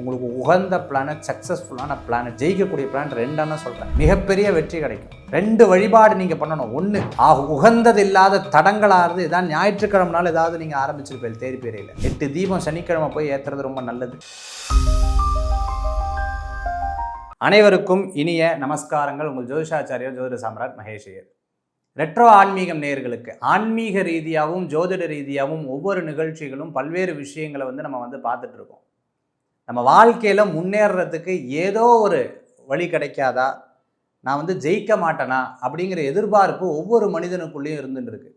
உங்களுக்கு உகந்த பிளானட் சக்ஸஸ்ஃபுல்லான பிளானட் ஜெயிக்கக்கூடிய பிளானட் ரெண்டான சொல்கிறேன் மிகப்பெரிய வெற்றி கிடைக்கும். ரெண்டு வழிபாடு நீங்கள் பண்ணணும். ஒன்று ஆக உகந்தது இல்லாத தடங்களாகிறது இதான் ஞாயிற்றுக்கிழமை நாள் ஏதாவது நீங்கள் ஆரம்பிச்சிருப்பீங்க தேடி பேரையில். எட்டு தீபம் சனிக்கிழமை போய் ஏற்றுறது ரொம்ப நல்லது. அனைவருக்கும் இனிய நமஸ்காரங்கள். உங்கள் ஜோதிஷாச்சாரியர் ஜோதிட சாம்ராட் மகேஷையர். ரெட்ரோ ஆன்மீகம் நேயர்களுக்கு ஆன்மீக ரீதியாகவும் ஜோதிட ரீதியாகவும் ஒவ்வொரு நிகழ்ச்சிகளும் பல்வேறு விஷயங்களை வந்து நம்ம வந்து பார்த்துட்ருக்கோம் நம்ம வாழ்க்கையில் முன்னேறதுக்கு ஏதோ ஒரு வழி கிடைக்காதா? நான் வந்து ஜெயிக்க மாட்டேனா? அப்படிங்கிற எதிர்பார்ப்பு ஒவ்வொரு மனிதனுக்குள்ளேயும் இருந்துட்டு இருக்கு.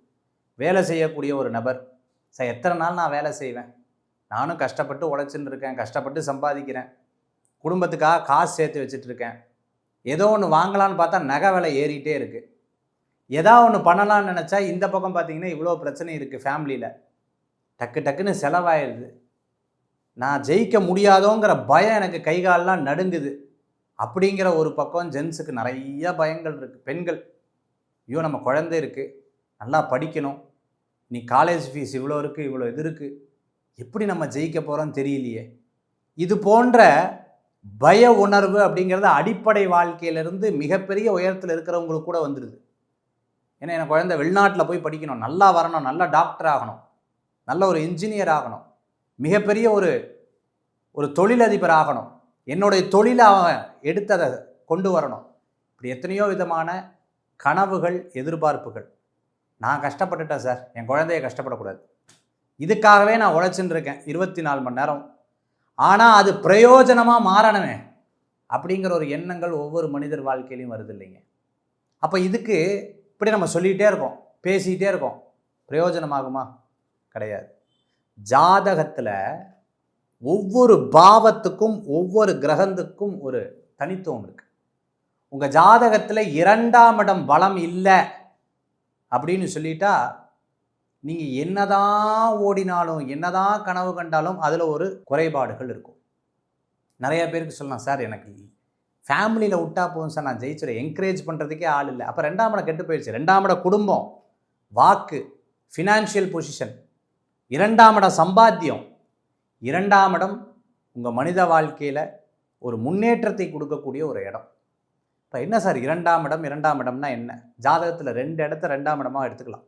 வேலை செய்யக்கூடிய ஒரு நபர் சார் எத்தனை நாள் நான் வேலை செய்வேன்? நானும் கஷ்டப்பட்டு உழைச்சின்னு இருக்கேன் கஷ்டப்பட்டு சம்பாதிக்கிறேன் குடும்பத்துக்காக காசு சேர்த்து வச்சுட்டு இருக்கேன். ஏதோ ஒன்று வாங்கலான்னு பார்த்தா நகை விலை ஏறிட்டே இருக்குது எதா ஒன்று பண்ணலாம்னு நினச்சா இந்த பக்கம் பார்த்தீங்கன்னா இவ்வளோ பிரச்சனை இருக்குது ஃபேமிலியில் டக்கு டக்குன்னு செலவாயிடுது நான் ஜெயிக்க முடியாதோங்கிற பயம் எனக்கு கை கால்லாம் நடுங்குது. அப்படிங்கிற ஒரு பக்கம் ஜென்ஸுக்கு நிறைய பயங்கள் இருக்குது பெண்கள் ஐயோ நம்ம குழந்தை இருக்குது நல்லா படிக்கணும் நீ காலேஜ் ஃபீஸ் இவ்வளோ இருக்குது இவ்வளோ இது இருக்குது எப்படி நம்ம ஜெயிக்க போகிறோம் தெரியலையே. இது போன்ற பய உணர்வு அப்படிங்கிறது அடிப்படை வாழ்க்கையிலிருந்து மிகப்பெரிய உயரத்தில் இருக்கிறவங்களுக்கு கூட வந்துடுது ஏன்னா என் குழந்தை வெளிநாட்டில் போய் படிக்கணும். நல்லா வரணும் நல்ல டாக்டர் ஆகணும் நல்ல ஒரு இன்ஜினியர் ஆகணும். மிகப்பெரிய ஒரு ஒரு தொழிலதிபர் ஆகணும். என்னுடைய தொழிலை அவன் எடுத்ததை கொண்டு வரணும். இப்படி எத்தனையோ விதமான கனவுகள் எதிர்பார்ப்புகள். நான் கஷ்டப்பட்டுட்டேன் சார். என் குழந்தைய கஷ்டப்படக்கூடாது. இதுக்காகவே நான் உழைச்சின்னு இருக்கேன். இருபத்தி நாலு மணி நேரம். ஆனால் அது பிரயோஜனமாக மாறணுமே அப்படிங்கிற ஒரு எண்ணங்கள் ஒவ்வொரு மனிதர் வாழ்க்கையிலையும் வருது இல்லைங்க. அப்போ இதுக்கு இப்படி நம்ம சொல்லிகிட்டே இருக்கோம். பேசிக்கிட்டே இருக்கோம். பிரயோஜனமாகுமா? கிடையாது. ஜாதகத்தில் ஒவ்வொரு பாவத்துக்கும் ஒவ்வொரு கிரகத்துக்கும் ஒரு தனித்துவம் இருக்கு. உங்கள் ஜாதகத்தில் இரண்டாம் இடம் பலம் இல்லை அப்படின்னு சொல்லிட்டா நீங்கள் என்னதான் ஓடினாலும் என்னதான் கனவு கண்டாலும் அதில் ஒரு குறைபாடுகள் இருக்கும். நிறைய பேருக்கு சொல்லலாம் சார் எனக்கு ஃபேமிலியில் விட்டா போதும் சார். நான் ஜெயிச்சிடுறேன் என்கரேஜ் பண்ணுறதுக்கே ஆள் இல்லை. அப்போ ரெண்டாம் இடம் கெட்டு போயிடுச்சு ரெண்டாம் இடம் குடும்பம் வாக்கு ஃபினான்ஷியல் பொசிஷன் இரண்டாம் இடம் சம்பாத்தியம். இரண்டாம் இடம் உங்கள் மனித வாழ்க்கையில் ஒரு முன்னேற்றத்தை கொடுக்கக்கூடிய ஒரு இடம். இப்போ என்ன சார் இரண்டாம் இடம் இரண்டாம் இடம்னா என்ன? ஜாதகத்தில் ரெண்டு இடத்த ரெண்டாம் இடமாக எடுத்துக்கலாம்.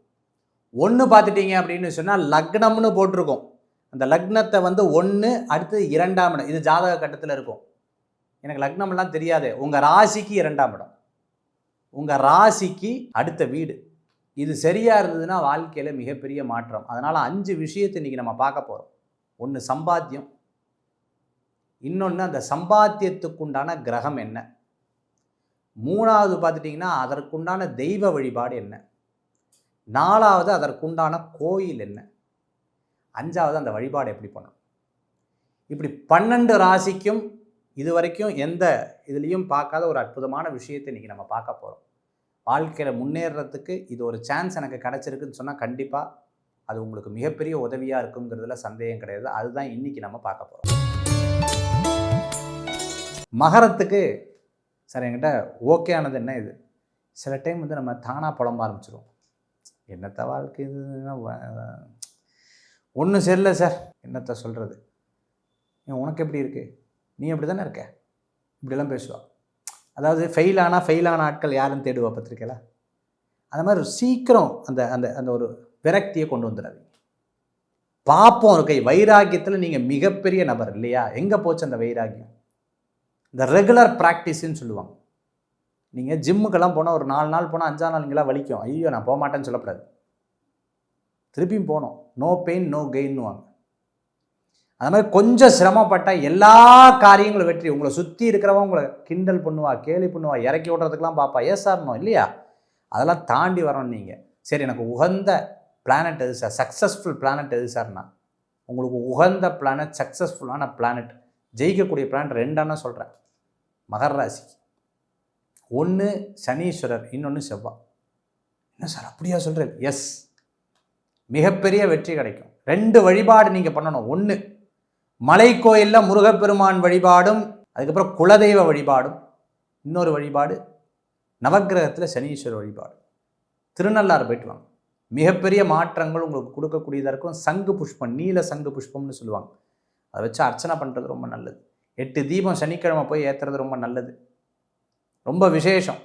ஒன்று பார்த்துட்டீங்க அப்படின்னு சொன்னால் லக்னம்னு போட்டிருக்கோம். அந்த லக்னத்தை வந்து ஒன்று அடுத்து இரண்டாம் இடம். இது ஜாதக கட்டத்தில் இருக்கும். எனக்கு லக்னம்லாம் தெரியாது. உங்கள் ராசிக்கு இரண்டாம் இடம். உங்கள் ராசிக்கு அடுத்த வீடு. இது சரியாக இருந்ததுன்னா வாழ்க்கையில் மிகப்பெரிய மாற்றம். அதனால் அஞ்சு விஷயத்தை இன்றைக்கி நம்ம பார்க்க போகிறோம் ஒன்று சம்பாத்தியம். இன்னொன்று அந்த சம்பாத்தியத்துக்குண்டான கிரகம் என்ன? மூணாவது பார்த்துட்டிங்கன்னா அதற்குண்டான தெய்வ வழிபாடு என்ன? நாலாவது அதற்குண்டான கோயில் என்ன? அஞ்சாவது அந்த வழிபாடு எப்படி பண்ணணும்? இப்படி பன்னெண்டு ராசிக்கும் இது வரைக்கும் எந்த இதுலேயும் பார்க்காத ஒரு அற்புதமான விஷயத்தை இன்றைக்கி நம்ம பார்க்க போகிறோம் வாழ்க்கையில் முன்னேறத்துக்கு இது ஒரு சான்ஸ் எனக்கு கிடச்சிருக்குன்னு சொன்னால் கண்டிப்பாக அது உங்களுக்கு மிகப்பெரிய உதவியாக இருக்குங்கிறதுல சந்தேகம் கிடையாது. அதுதான் இன்றைக்கி நம்ம பார்க்க போகிறோம் மகரத்துக்கு சார் என்கிட்ட ஓகே ஆனது என்ன இது? சில டைம் வந்து நம்ம தானாக புலம்ப ஆரம்பிச்சிடுவோம் என்னத்த வாழ்க்கை இது? ஒன்றும் சரியில்லை சார். என்னத்த சொல்கிறது உனக்கு எப்படி இருக்குது நீ அப்படி தானே இருக்க? இப்படிலாம் பேசுவா. அதாவது ஃபெயில் ஆனால் ஃபெயில் ஆன ஆட்கள் யாருன்னு தேடுவா பத்திரிக்கையில்? அந்த மாதிரி சீக்கிரம் அந்த அந்த அந்த ஒரு விரக்தியை கொண்டு வந்துடாதீங்க. பார்ப்போம் இருக்கை. கை வைராக்கியத்தில் நீங்கள் மிகப்பெரிய நபர் இல்லையா? எங்கே போச்சு அந்த வைராக்கியம்? இந்த ரெகுலர் ப்ராக்டிஸ்ன்னு சொல்லுவாங்க. நீங்கள் ஜிம்முக்கெல்லாம் போனால் ஒரு நாலு நாள் போனால் அஞ்சாம் நாள் வலிக்கும். ஐயோ நான் போக மாட்டேன்னு சொல்லக்கூடாது. திருப்பியும் போனோம் நோ பெயின் நோ கெயின்னுவாங்க அது மாதிரி கொஞ்சம் சிரமப்பட்டால் எல்லா காரியங்களும் வெற்றி. உங்களை சுற்றி இருக்கிறவங்க உங்களை கிண்டல் பண்ணுவா கேலி பண்ணுவா இறக்கி விடுறதுக்கெலாம் பார்ப்பா ஏசாரணும் இல்லையா? அதெல்லாம் தாண்டி வரணும் நீங்கள் சரி எனக்கு உகந்த பிளானட் எது சார் சக்ஸஸ்ஃபுல் பிளானட் எது சார்னா உங்களுக்கு உகந்த பிளானட் சக்ஸஸ்ஃபுல்லான பிளானட் ஜெயிக்கக்கூடிய பிளானட் ரெண்டானா சொல்கிறேன் மகர ராசி. ஒன்று சனீஸ்வரர் இன்னொன்று செவ்வாய் என்ன சார் அப்படியா சொல்கிறேன் எஸ் மிகப்பெரிய வெற்றி கிடைக்கும். ரெண்டு வழிபாடு நீங்கள் பண்ணணும். ஒன்று மலை கோயிலில் முருகப்பெருமான் வழிபாடும் அதுக்கப்புறம் குலதெய்வ வழிபாடும். இன்னொரு வழிபாடு நவக்கிரகத்தில் சனீஸ்வரர் வழிபாடு. திருநள்ளாறு போயிட்டு வாங்க. மிகப்பெரிய மாற்றங்கள் உங்களுக்கு கொடுக்கக்கூடியதாக இருக்கும். சங்கு புஷ்பம் நீல சங்கு புஷ்பம்னு சொல்லுவாங்க. அதை வச்சு அர்ச்சனை பண்ணுறது ரொம்ப நல்லது. எட்டு தீபம் சனிக்கிழமை போய் ஏற்றுறது ரொம்ப நல்லது. ரொம்ப விசேஷம்.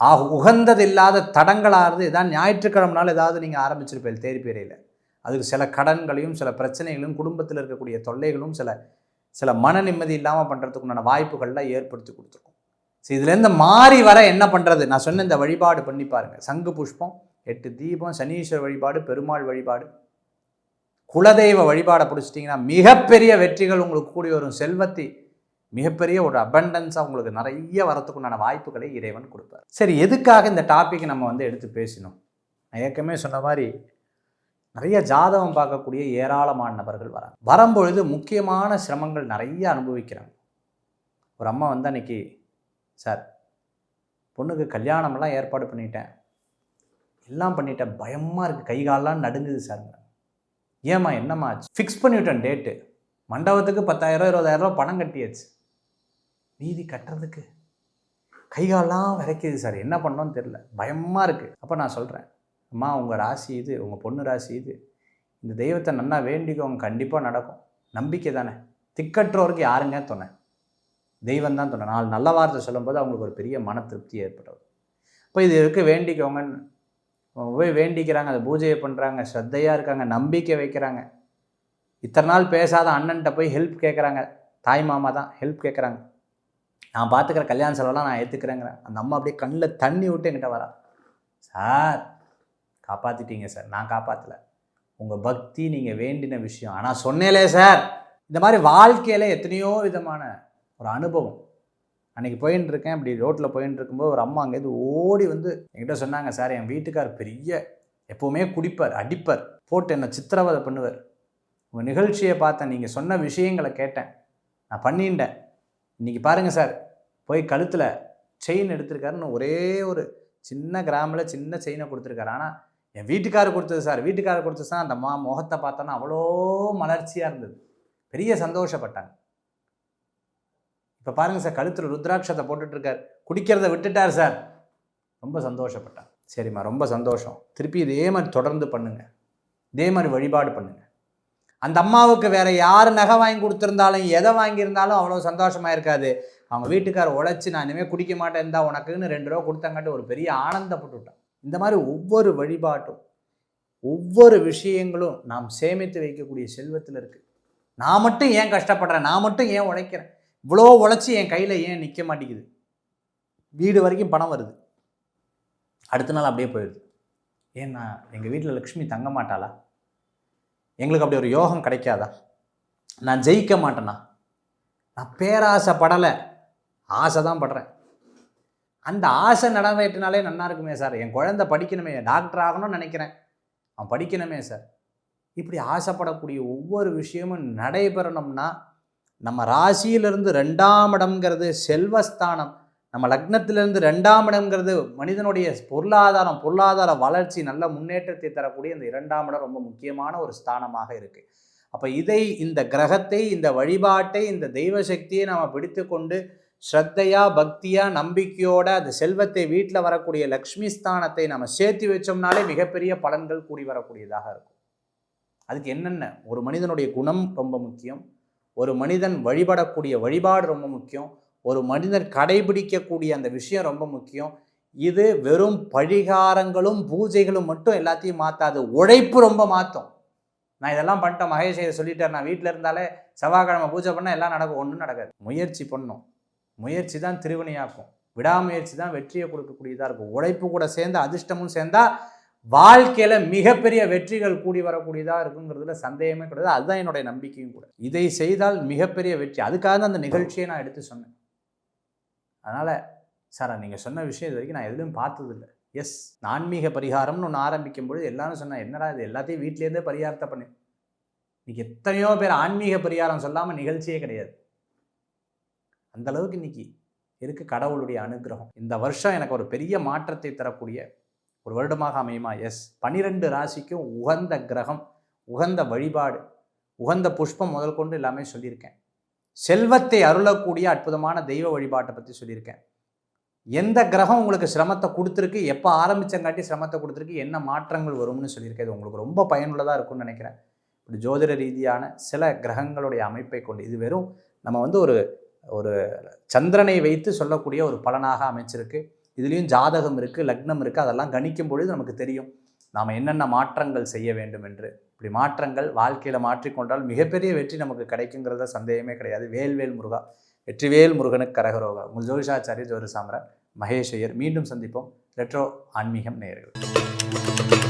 ஆக உகந்தது இல்லாத தடங்களாகிறது ஏதாவது ஞாயிற்றுக்கிழமைனால ஏதாவது நீங்கள் ஆரம்பிச்சிருப்பீங்க தேரிப்பேரையில் அதுக்கு சில கடன்களையும் சில பிரச்சனைகளும் குடும்பத்தில் இருக்கக்கூடிய தொல்லைகளும் சில சில மன நிம்மதி இல்லாமல் பண்ணுறதுக்குண்டான வாய்ப்புகள்லாம் ஏற்படுத்தி கொடுத்துருக்கும். ஸோ இதுலேருந்து மாறி வர என்ன பண்ணுறது நான் சொன்ன இந்த வழிபாடு பண்ணி பாருங்கள் சங்கு புஷ்பம் எட்டு தீபம் சனீஸ்வர வழிபாடு பெருமாள் வழிபாடு. குலதெய்வ வழிபாடை பிடிச்சிட்டிங்கன்னா மிகப்பெரிய வெற்றிகள் உங்களுக்கு கூடி வரும். செல்வத்தை மிகப்பெரிய ஒரு அபண்டன்ஸாக உங்களுக்கு நிறைய வரத்துக்குண்டான வாய்ப்புகளை இறைவன் கொடுப்பார். சரி எதுக்காக இந்த டாபிக் நம்ம வந்து எடுத்து பேசினோம்? நான் ஏற்கனவே சொன்ன மாதிரி நிறைய ஜாதகம் பார்க்கக்கூடிய ஏராளமான நபர்கள் வராங்க. வரும்பொழுது முக்கியமான சிரமங்கள் நிறைய அனுபவிக்கிறாங்க. ஒரு அம்மா வந்து அன்னைக்கு சார் பொண்ணுக்கு கல்யாணமெல்லாம் ஏற்பாடு பண்ணிட்டேன். எல்லாம் பண்ணிட்டேன். பயமாக இருக்குது கை காலெலாம் நடுங்குது சார். ஏம்மா என்னம்மா ஆச்சு? ஃபிக்ஸ் பண்ணிவிட்டேன் டேட்டு மண்டபத்துக்கு பத்தாயிரம் இருபதாயிரரூபா பணம் கட்டியாச்சு. மீதி கட்டுறதுக்கு கை காலெல்லாம் விரைக்குது சார். என்ன பண்ணோன்னு தெரில பயமாக இருக்குது அப்போ நான் சொல்கிறேன் அம்மா உங்கள் ராசி இது உங்கள் பொண்ணு ராசி இது. இந்த தெய்வத்தை நல்லா வேண்டிக்கோங்க. கண்டிப்பாக நடக்கும். நம்பிக்கை தானே. திக்கற்றோருக்கு யாருங்க துணை? தெய்வம் தான் துணை. நாலு நல்ல வார்த்தை சொல்லும்போது அவங்களுக்கு ஒரு பெரிய மன திருப்தி ஏற்பட்டது இப்போ இது இருக்க வேண்டிக்கோங்கன்னு போய் வேண்டிக்கிறாங்க அதை பூஜையை பண்ணுறாங்க ஸ்ரத்தையாக இருக்காங்க நம்பிக்கை வைக்கிறாங்க. இத்தனை நாள் பேசாத அண்ணன்ட்ட போய் ஹெல்ப் கேட்குறாங்க தாய் மாமா தான் ஹெல்ப் கேட்குறாங்க நான் பார்த்துக்கிற கல்யாண செலவெல்லாம் நான் ஏற்றுக்கிறேங்கிறேன் அந்த அம்மா அப்படியே கண்ணில் தண்ணி விட்டு என்கிட்ட வரா. சார் காப்பாற்றிட்டீங்க சார். நான் காப்பாற்றலை உங்கள் பக்தி நீங்கள் வேண்டின விஷயம். ஆனால் சொன்னேலே சார் இந்த மாதிரி வாழ்க்கையில் எத்தனையோ விதமான ஒரு அனுபவம். அன்றைக்கி போயின்னு இருக்கேன் இப்படி ரோட்டில் போயின்னு இருக்கும்போது ஒரு அம்மா அங்கேருந்து ஓடி வந்து என்கிட்ட சொன்னாங்க சார் என் வீட்டுக்கார் பெரிய எப்போவுமே குடிப்பார் அடிப்பார். போட்டு என்னை சித்திரவதை பண்ணுவார். உங்கள் நிகழ்ச்சியை பார்த்தேன் நீங்கள் சொன்ன விஷயங்களை கேட்டேன். நான் பண்ணிட்டேன் இன்றைக்கி பாருங்கள் சார் போய் கழுத்தில் செயின் எடுத்திருக்காருன்னு ஒரே ஒரு சின்ன கிராமில் சின்ன செயினை கொடுத்துருக்காரு. ஆனால் என் வீட்டுக்காரர் கொடுத்தது சார் வீட்டுக்காரர் கொடுத்தது சார் அந்த மா முகத்தை பார்த்தோன்னா அவ்வளோ மலர்ச்சியாக இருந்தது. பெரிய சந்தோஷப்பட்டாங்க. இப்போ பாருங்கள் சார் கழுத்தில் ருத்ராட்சத்தை போட்டுட்ருக்கார். குடிக்கிறத விட்டுட்டார் சார். ரொம்ப சந்தோஷப்பட்டார். சரிம்மா ரொம்ப சந்தோஷம். திருப்பி இதே மாதிரி தொடர்ந்து பண்ணுங்கள் இதே மாதிரி வழிபாடு பண்ணுங்கள் அந்த அம்மாவுக்கு வேறு யார் நகை வாங்கி கொடுத்துருந்தாலும் எதை வாங்கியிருந்தாலும் அவ்வளோ சந்தோஷமாக இருக்காது. அவங்க வீட்டுக்கார உழைச்சி நான் இனிமேல் குடிக்க மாட்டேன் இருந்தா உனக்குன்னு ரெண்டு ரூபா கொடுத்தங்காட்டி ஒரு பெரிய ஆனந்தப்பட்டு விட்டான் இந்த மாதிரி ஒவ்வொரு வழிபாட்டும் ஒவ்வொரு விஷயங்களும் நாம் சேமித்து வைக்கக்கூடிய செல்வத்தில் இருக்குது நான் மட்டும் ஏன் கஷ்டப்படுறேன்? நான் மட்டும் ஏன் உழைக்கிறேன்? இவ்வளோ உழைச்சி என் கையில் ஏன் நிற்க மாட்டேங்குது? வீடு வரைக்கும் பணம் வருது. அடுத்த நாள் அப்படியே போயிடுது. ஏன்னா எங்கள் வீட்டில் லக்ஷ்மி தங்க மாட்டாளா? எங்களுக்கு அப்படி ஒரு யோகம் கிடைக்காதா? நான் ஜெயிக்க மாட்டேனா? நான் பேராசைப்படலை. ஆசை தான் படுறேன். அந்த ஆசை நடவேற்றினாலே நல்லா இருக்குமே சார். என் குழந்தை படிக்கணுமே. டாக்டர் ஆகணும்னு நினைக்கிறேன். அவன் படிக்கணுமே சார். இப்படி ஆசைப்படக்கூடிய ஒவ்வொரு விஷயமும் நடைபெறணும்னா நம்ம ராசியிலிருந்து ரெண்டாம் இடம்ங்கிறது செல்வஸ்தானம். நம்ம லக்னத்திலிருந்து ரெண்டாம் இடம்ங்கிறது மனிதனுடைய பொருளாதாரம் பொருளாதார வளர்ச்சி நல்ல முன்னேற்றத்தை தரக்கூடிய இந்த இரண்டாம் இடம் ரொம்ப முக்கியமான ஒரு ஸ்தானமாக இருக்குது அப்போ இதை இந்த கிரகத்தை இந்த வழிபாட்டை இந்த தெய்வ சக்தியை நாம் பிடித்து கொண்டு ஸ்ரத்தையா பக்தியா நம்பிக்கையோட அந்த செல்வத்தை வீட்டில் வரக்கூடிய லக்ஷ்மி ஸ்தானத்தை நம்ம சேர்த்து வச்சோம்னாலே மிகப்பெரிய பலன்கள் கூடி வரக்கூடியதாக இருக்கும். அதுக்கு என்னென்ன? ஒரு மனிதனுடைய குணம் ரொம்ப முக்கியம். ஒரு மனிதன் வழிபடக்கூடிய வழிபாடு ரொம்ப முக்கியம். ஒரு மனிதன் கடைபிடிக்கக்கூடிய அந்த விஷயம் ரொம்ப முக்கியம். இது வெறும் பழிகாரங்களும் பூஜைகளும் மட்டும் எல்லாத்தையும் மாற்றாது உழைப்பு ரொம்ப மாற்றும் நான் இதெல்லாம் பண்ணிட்டேன். மகேஷ் இதை சொல்லிட்டேன் நான் வீட்டில் இருந்தாலே செவ்வாய்க்கிழமை பூஜை பண்ணால் எல்லாம் நடக்கும். ஒன்றும் நடக்காது. முயற்சி பண்ணும் முயற்சி தான் திருவினையாக்கும். விடாமுயற்சி தான் வெற்றியை கொடுக்கக்கூடியதாக இருக்கும். உழைப்பு கூட சேர்ந்து அதிர்ஷ்டமும் சேர்ந்தால் வாழ்க்கையில் மிகப்பெரிய வெற்றிகள் கூடி வரக்கூடியதாக இருக்குங்கிறதுல சந்தேகமே கிடையாது. அதுதான் என்னுடைய நம்பிக்கையும் கூட. இதை செய்தால் மிகப்பெரிய வெற்றி. அதுக்காக தான் அந்த நிகழ்ச்சியை நான் எடுத்து சொன்னேன். அதனால் சார் நீங்கள் சொன்ன விஷயம் இது வரைக்கும் நான் எதுலையும் பார்த்ததில்லை. எஸ் ஆன்மீக பரிகாரம்னு ஒன்று ஆரம்பிக்கும் பொழுது எல்லாரும் சொன்னேன் என்னடா இது? எல்லாத்தையும் வீட்லேருந்தே பரிகாரத்தை பண்ணு. இன்னைக்கு எத்தனையோ பேர் ஆன்மீக பரிகாரம் சொல்லாமல் நிகழ்ச்சியே கிடையாது. அந்த அளவுக்கு இன்னைக்கு இருக்கு கடவுளுடைய அனுகிரகம். இந்த வருஷம் எனக்கு ஒரு பெரிய மாற்றத்தை தரக்கூடிய ஒரு வருடமாக அமையுமா? எஸ் பனிரெண்டு ராசிக்கும் உகந்த கிரகம் உகந்த வழிபாடு உகந்த புஷ்பம் முதல் கொண்டு எல்லாமே சொல்லியிருக்கேன். செல்வத்தை அருளக்கூடிய அற்புதமான தெய்வ வழிபாட்டை பற்றி சொல்லியிருக்கேன். எந்த கிரகம் உங்களுக்கு சிரமத்தை கொடுத்துருக்கு எப்போ ஆரம்பிச்சங்காட்டி சிரமத்தை கொடுத்துருக்கு என்ன மாற்றங்கள் வரும்னு சொல்லியிருக்கேன். இது உங்களுக்கு ரொம்ப பயனுள்ளதாக இருக்கும்னு நினைக்கிறேன். இப்படி ஜோதிட ரீதியான சில கிரகங்களுடைய அமைப்பை கொண்டு இது வெறும் நம்ம வந்து ஒரு ஒரு சந்திரனை வைத்து சொல்லக்கூடிய ஒரு பலனாக அமைச்சிருக்கு. இதுலேயும் ஜாதகம் இருக்குது லக்னம் இருக்குது அதெல்லாம் கணிக்கும் பொழுது நமக்கு தெரியும். நாம் என்னென்ன மாற்றங்கள் செய்ய வேண்டும் என்று. இப்படி மாற்றங்கள் வாழ்க்கையில் மாற்றிக்கொண்டால் மிகப்பெரிய வெற்றி நமக்கு கிடைக்குங்கிறத சந்தேகமே கிடையாது. வேல்வேல் முருகா வெற்றிவேல் முருகனுக்கு கரகரோகா. உங்கள் ஜோதிஷாச்சாரிய ஜோதி சாம்ராட் மகேஷ் ஐயர். மீண்டும் சந்திப்போம். ரெட்ரோ ஆன்மீகம் நேயர்கள்.